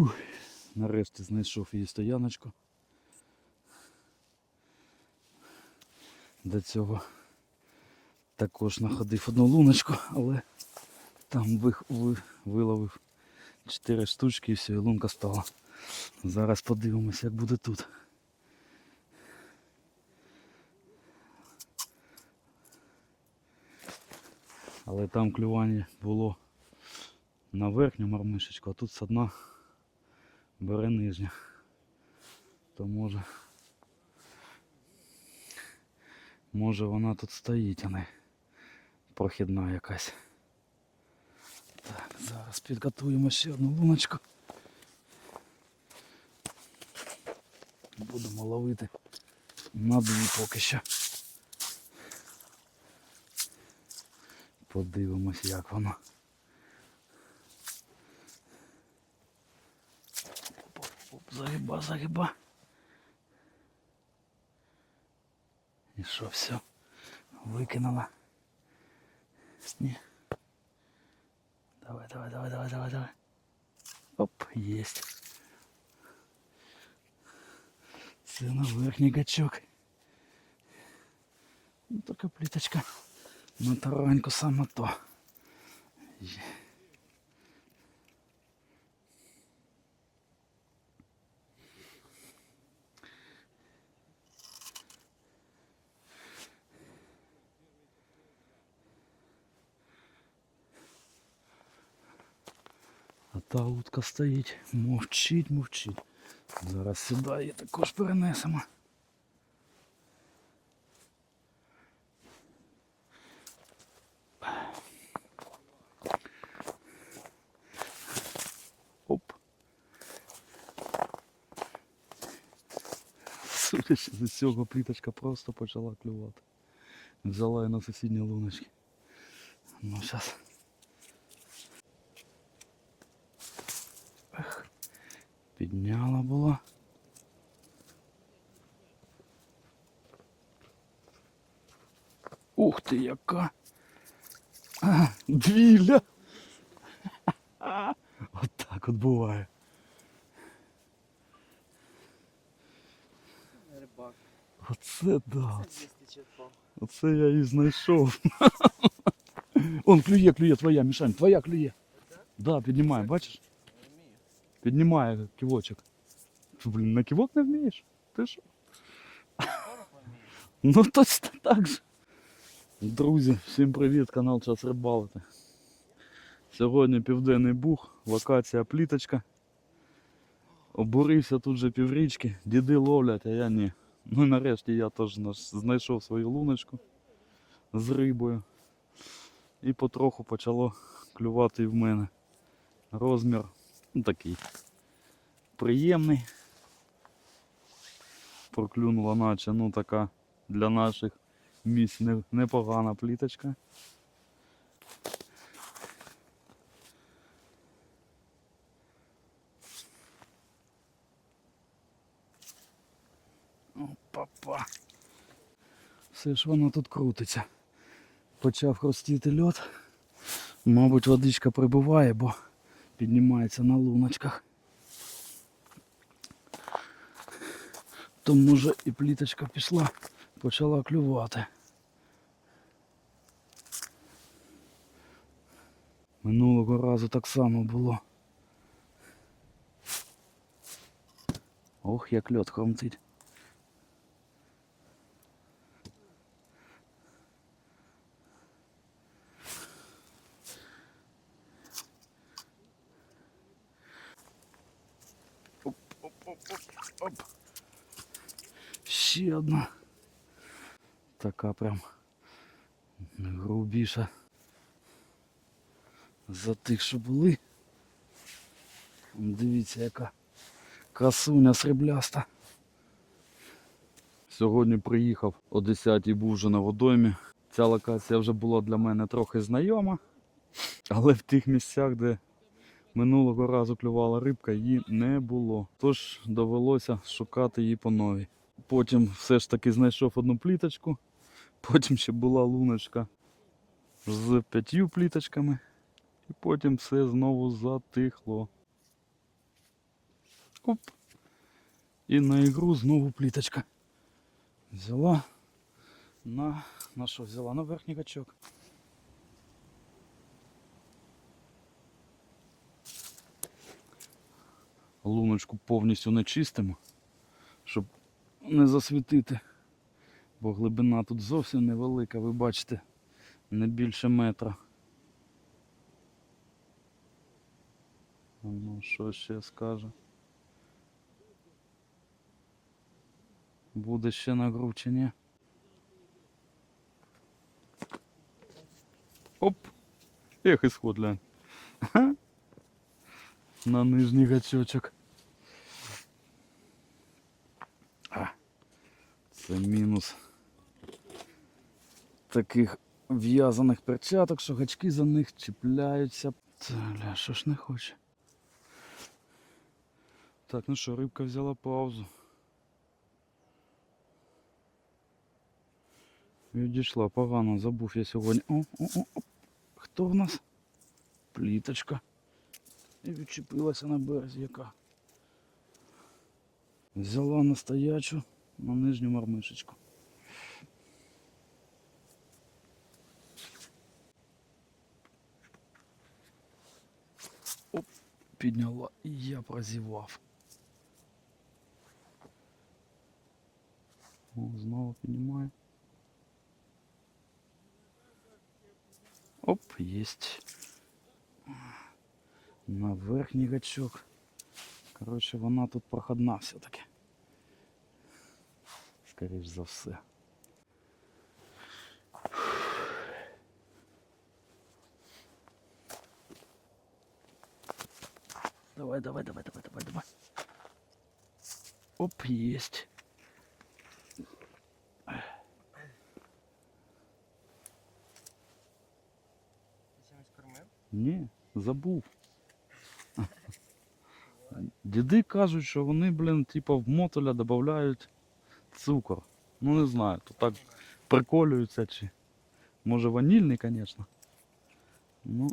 Фух. Нарешті знайшов її стояночку. До цього також знаходив одну луночку, але там виловив 4 штучки і все, і лунка стала. Зараз подивимося, як буде тут. Але там клювання було на верхню мармишечку, а тут з дна бере нижня. То може. Може вона тут стоїть, а не прохідна якась. Так, зараз підготуємо ще одну луночку. Будемо ловити на дві поки що. Подивимось, як воно. Загиба, загиба. І що, все? Викинула. Ні. Давай, давай, давай, давай, давай, давай. Оп, есть. Це на верхній гачок. Ну, така пліточка. На тараньку саме то. Є. та утка стоїть, мовчить, мовчить. Зараз сюди її також перенесемо. Оп. Судячи з цього пліточка просто почала клювати. Взяла її на сусідні луночки. Ну, зараз. Підняла була. Ух ти, яка! А, двіля! От так от буває. Рибак. Оце да. Оце, оце я і знайшов. Он клює, клює, твоя, Мішань, твоя клює. Да, піднімає, бачиш? Піднімає ківочок. Блін, на ківок не вмієш? Ти що? Ну точно так же. Друзі, всім привіт, канал Час Рибалити. Сьогодні Південний Буг, локація пліточка. Обурився тут же піврічки, діди ловлять, а я ні. Ну і нарешті я теж знайшов свою луночку з рибою. І потроху почало клювати в мене. Розмір ну, такий приємний. Проклюнула наче, ну така для наших місць непогана пліточка. Опа-па. Все ж воно тут крутиться. Почав хрустіти льод. Мабуть, водичка прибуває, бо піднімається на луночках. То може і пліточка пішла, почала клювати. Минулого разу так само було. Ох, як льод хромтить. Оп, оп. Ще одна. Така прям грубіша. За тих, що були. Дивіться, яка красуня срібляста. Сьогодні приїхав о 10-й був вже на водоймі. Ця локація вже була для мене трохи знайома, але в тих місцях, де минулого разу клювала рибка, її не було. Тож довелося шукати її по новій. Потім все ж таки знайшов одну пліточку, потім ще була луночка з п'ятью пліточками, і потім все знову затихло. Оп. І на ігру знову пліточка. Взяла на. На що взяла? На верхній гачок. Луночку повністю не чистимо, щоб не засвітити. Бо глибина тут зовсім невелика, ви бачите, не більше метра. Ну, що ще скаже? Буде ще на чи ні? Оп! Ех, ісход, глянь. На нижній гачочок. А, це мінус таких в'язаних перчаток, що гачки за них чіпляються. Це, що ж не хоче. Так, ну що, рибка взяла паузу. Відійшла погано, забув я сьогодні. О, о, о. Хто в нас? Пліточка. І відчепилася на березі яка. Взяла на стоячу на нижню мармишечку. Оп, підняла і я прозівав. О, знову піднімаю. Оп, есть. На верхній гачок. Коротше, вона тут проходна все-таки. Скоріш за все. Давай, давай, давай, давай, давай, давай. Оп, есть. Ти чимось кормив? Ні, забув. Діди кажуть, що вони, блін, типа в мотоля додають цукор. Ну не знаю, то так приколюються чи. Може ванільний, звісно. Ну.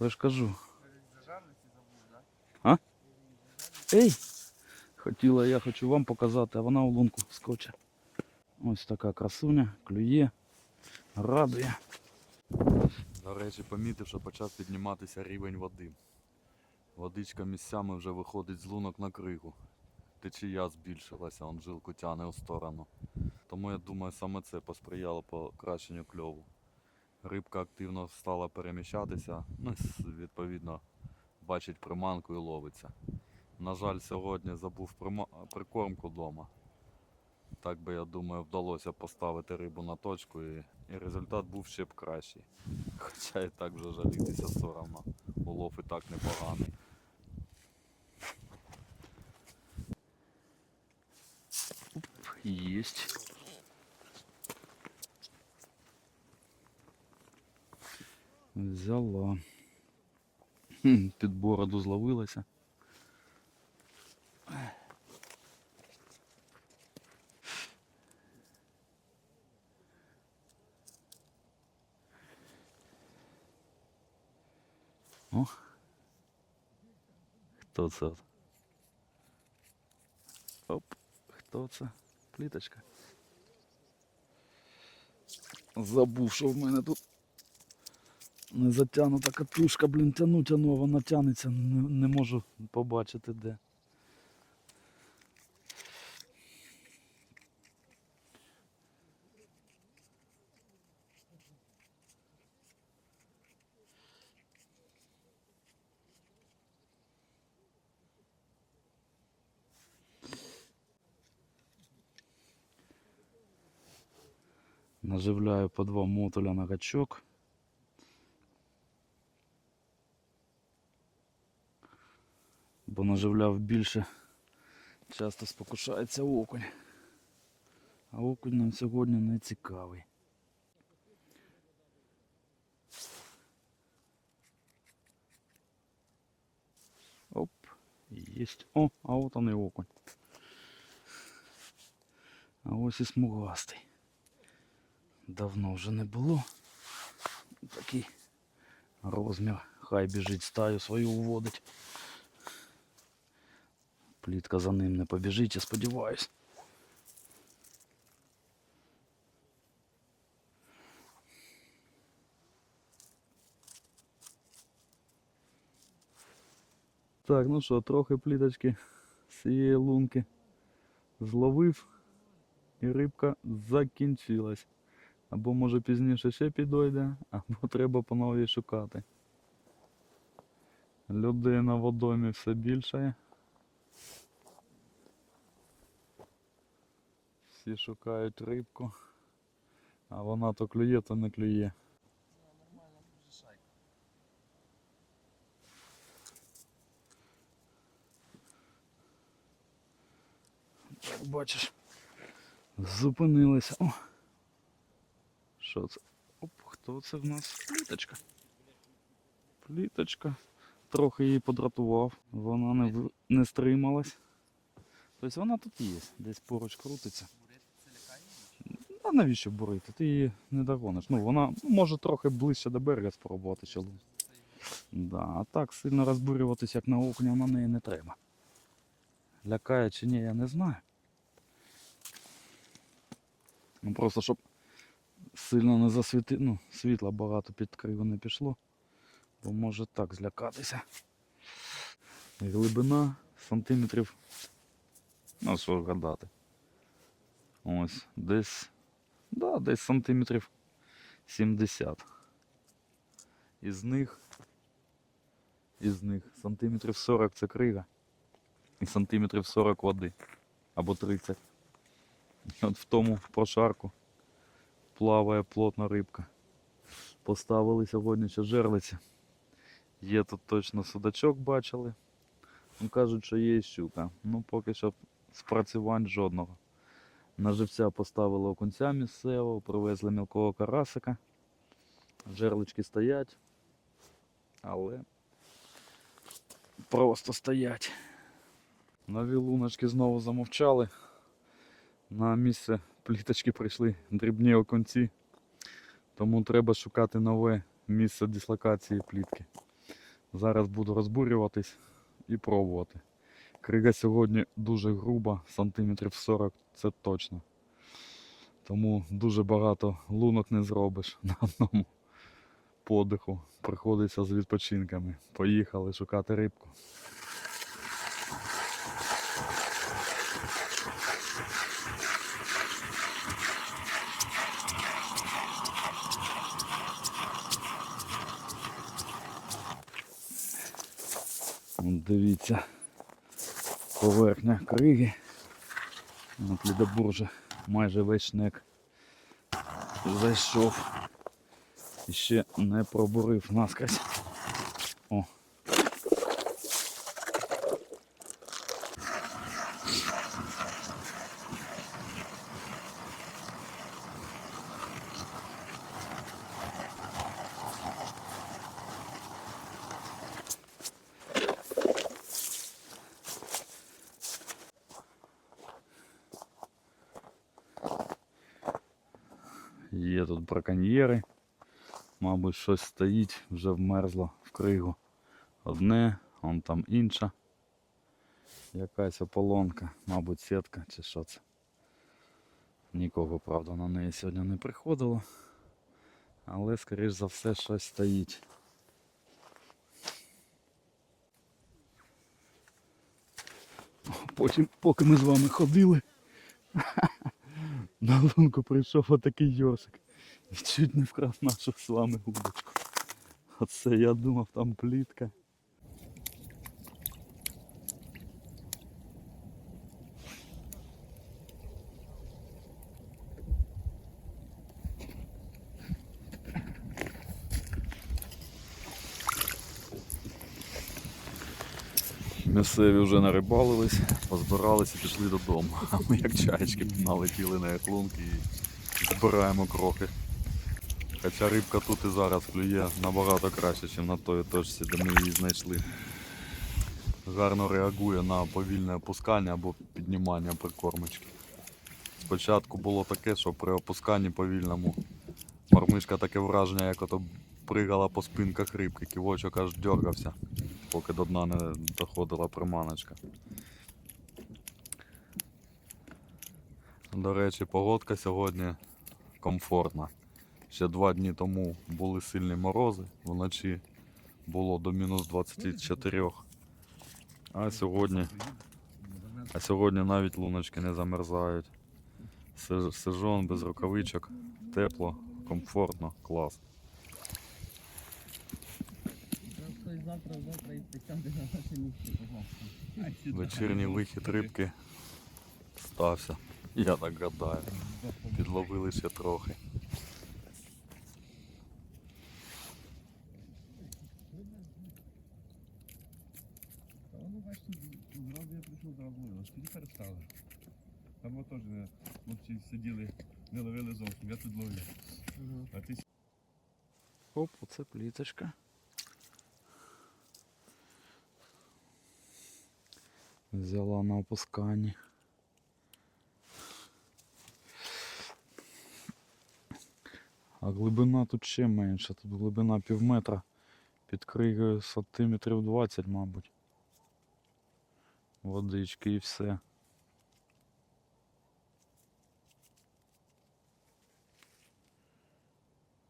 Я ж кажу. Так? Ей! Хотіла я хочу вам показати, а вона у лунку скоче. Ось така красуня, клює, радує. До речі, помітив, що почав підніматися рівень води. Водичка місцями вже виходить з лунок на кригу. Течія збільшилася, он жилку тяне у сторону. Тому я думаю, саме це посприяло покращенню кльову. Рибка активно стала переміщатися, ну відповідно бачить приманку і ловиться. На жаль, сьогодні забув прикормку вдома. Так би, я думаю, вдалося поставити рибу на точку і, і результат був ще б кращий. Хоча і так вже жалітися одно. Улов і так непоганий. Єсть. Взяла. Під бороду зловилася. О. Хто це? Оп, хто це? Пліточка. Забув, що в мене тут не затягнута катушка, блін, тяну, тяну, вона тянеться, не, не можу побачити де. Наживляю по два мотуля на гачок. Бо наживляв більше, часто спокушається окунь. А окунь нам сьогодні не цікавий. Оп, єсть. О, а от он і окунь. А ось і смугастий. Давно вже не було. Такий розмір Хай біжить стаю свою уводить. Плітка за ним не побіжить, я сподіваюсь. Так, ну що, трохи пліточки з цієї лунки зловив і рибка закінчилась. Або може пізніше ще підойде, або треба по новій шукати. Людей на водомі все більше. Всі шукають рибку, а вона то клює, то не клює. Бачиш, зупинилися. О! Що це? Оп, хто це в нас? Пліточка. Пліточка. Трохи її подратував. Вона не, не стрималась. Тобто вона тут є, десь поруч крутиться. А навіщо бурити? Ти її не догониш. Ну, вона може трохи ближче до берега спробувати його. Да, а так сильно розбурюватися, як на окуня, на неї не треба. Лякає чи ні, я не знаю. Ну просто щоб сильно не засвіти, ну, світла багато під криво не пішло, бо може так злякатися. Глибина сантиметрів, ну що гадати. Ось, десь, да, десь сантиметрів 70. Із них із них сантиметрів 40 це крига і сантиметрів 40 води або 30. От в тому прошарку плаває плотна рибка. Поставили сьогодні ще жерлиці. Є тут точно судачок бачили. Ну, кажуть, що є щука. Ну поки що спрацювань жодного. На живця поставили окунця місцевого, привезли мілкого карасика. Жерлички стоять, але просто стоять. Нові луночки знову замовчали. На місце пліточки прийшли дрібні оконці. Тому треба шукати нове місце дислокації плітки. Зараз буду розбурюватись і пробувати. Крига сьогодні дуже груба, сантиметрів 40 це точно. Тому дуже багато лунок не зробиш на одному подиху. Приходиться з відпочинками. Поїхали шукати рибку. Дивіться, поверхня криги. От лідобур вже майже весь шнек зайшов. І ще не пробурив наскрізь. Браконьєри. Мабуть, щось стоїть, вже вмерзло в кригу. Одне, он там інша. Якась ополонка, мабуть, сітка чи що це. Нікого, правда, на неї сьогодні не приходило. Але, скоріш за все, щось стоїть. Потім, поки ми з вами ходили, на лунку прийшов отакий йоршик. І чуть не вкрав нашу з вами удочку. Оце я думав, там плітка. Місцеві вже нарибалились, позбиралися пішли додому. А ми як чаєчки налетіли на яклунки і збираємо крохи. Хоча рибка тут і зараз клює набагато краще, ніж на тої точці, де ми її знайшли. Гарно реагує на повільне опускання або піднімання прикормочки. Спочатку було таке, що при опусканні повільному мормишка таке враження, як ото пригала по спинках рибки, ківочок аж дергався, поки до дна не доходила приманочка. До речі, погодка сьогодні комфортна. Ще два дні тому були сильні морози, вночі було до мінус 24. А сьогодні, а сьогодні навіть луночки не замерзають. Се- Сезон без рукавичок, тепло, комфортно, клас. Вечірній вихід рибки стався. Я так гадаю. Підловили ще трохи. Та воно бачите, зразу я прийшов зразу ловили, тоді перестали. От теж е, хлопці сиділи, не ловили зовсім, я тут ловив. А ти Оп, оце пліточка. Взяла на опусканні. А глибина тут ще менша, тут глибина пів метра. Під кригою сантиметрів 20, мабуть. Водички і все.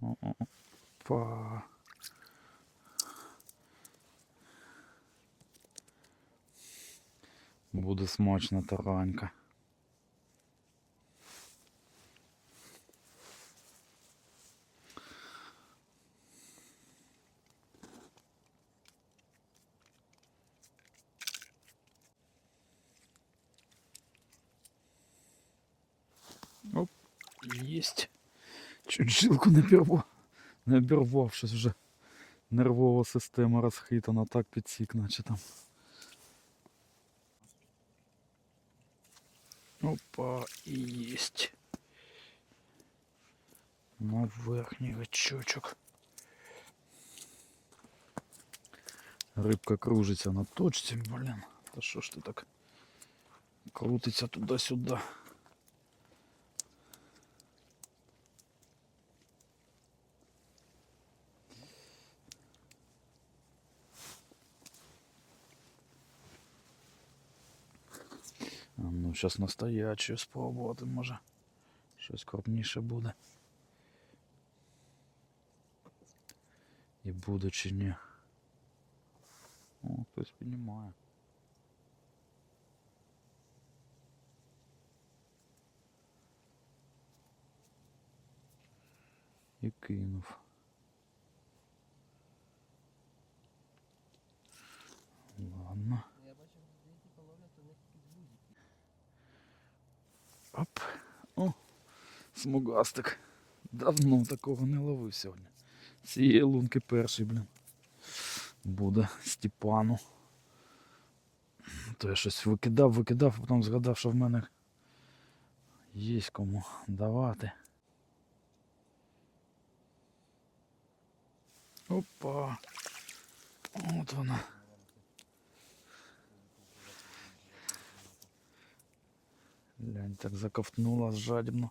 Опа. Буде смачна таранька. Оп, есть. Чуть жилку не обірвав. Не обірвав, щось вже нервова система розхитана, так підсік, наче там. Опа, і єсть. На верхній гачочок. Рибка кружиться на точці, блін. Та що ж ти так крутиться туди-сюди. Зараз настоячою спробувати, може. Щось крупніше буде. І буде чи ні. О, хтось піднімає. І кинув. Оп. О, смугастик. Давно такого не ловив сьогодні. Цієї лунки перший, блін. Буде Степану. То я щось викидав, викидав, а потім згадав, що в мене є кому давати. Опа. От вона. Глянь, так заковтнула жадібно.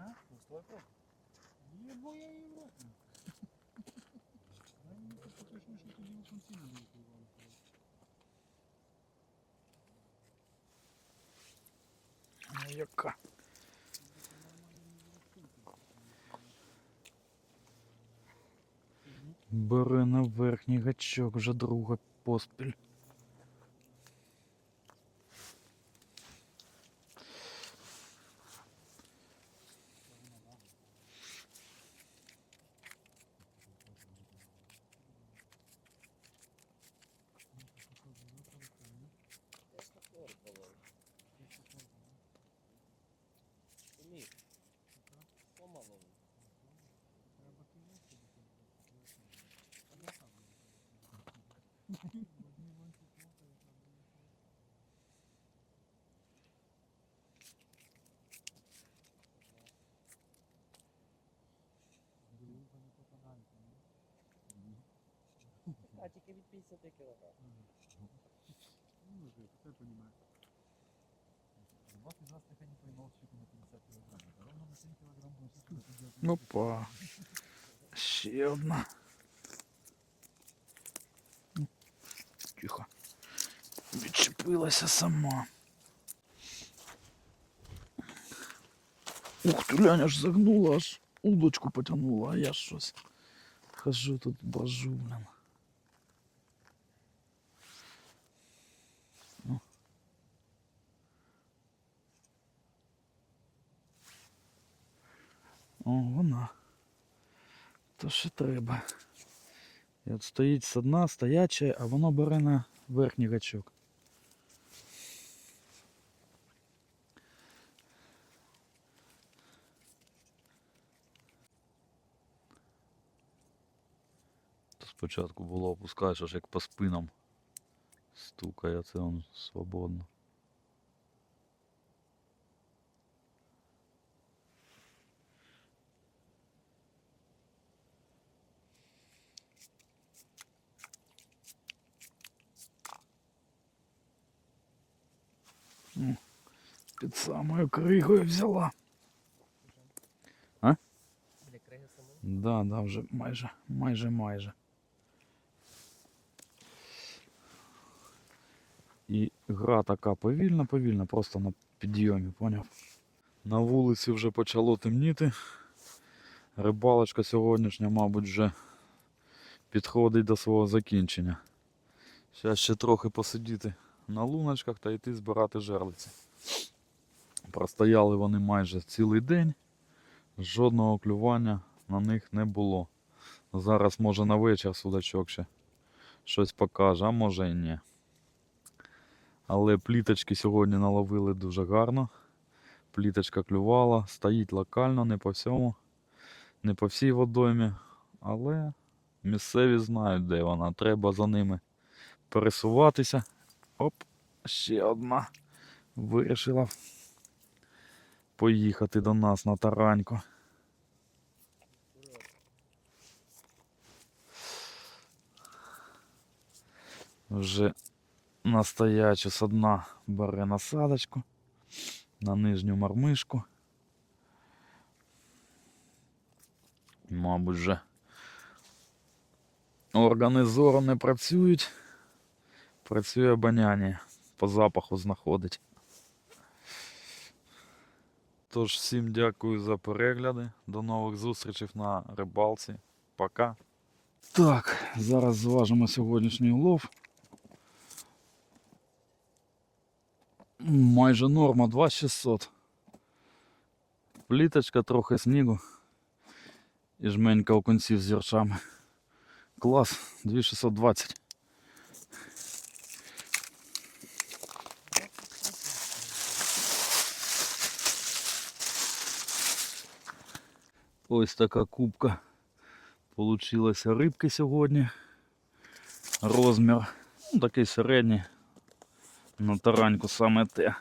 А? Ну, стой пробуй. Єбо я її в рот. Мені просто точно, що тоді у кінці не було пливали. Ну, Яка? Бери на верхній гачок, вже друга поспіль. Тільки від 50 кг. Опа. Ще одна. Тихо. Відчепилася сама. Ух ти, Ляня аж загнула, аж удочку потягнула, а я щось. Хожу тут бажу, блин. О, вона. То ще треба. І от стоїть з дна, стояче, а воно бере на верхній гачок. Спочатку було опускаєш аж як по спинам. Стукає, це он свободно. Під самою кригою взяла. А? Біля криги самої. Да, да, вже майже, майже, майже. І гра така повільна, повільна, просто на підйомі, поняв? На вулиці вже почало темніти. Рибалочка сьогоднішня, мабуть, вже підходить до свого закінчення. Зараз ще трохи посидіти на луночках та йти збирати жерлиці. Простояли вони майже цілий день, жодного клювання на них не було. Зараз може на вечір судачок ще щось покаже, а може і ні. Але пліточки сьогодні наловили дуже гарно. Пліточка клювала, стоїть локально, не по всьому, не по всій водоймі, але місцеві знають, де вона. Треба за ними пересуватися. Оп, ще одна. Вирішила поїхати до нас на тараньку. Вже настоячу со дна бере насадочку на нижню мармишку. Мабуть, вже органи зору не працюють. Працює обоняння, по запаху знаходить. Тож всім дякую за перегляди. До нових зустрічей на рибалці. Пока. Так, зараз зважимо сьогоднішній улов. Майже норма 2600. Пліточка, трохи снігу. І жменька окунців з яршами. Клас, 2620. Ось така кубка. Получилася рибки сьогодні. Розмір ну, такий середній. На тараньку саме те.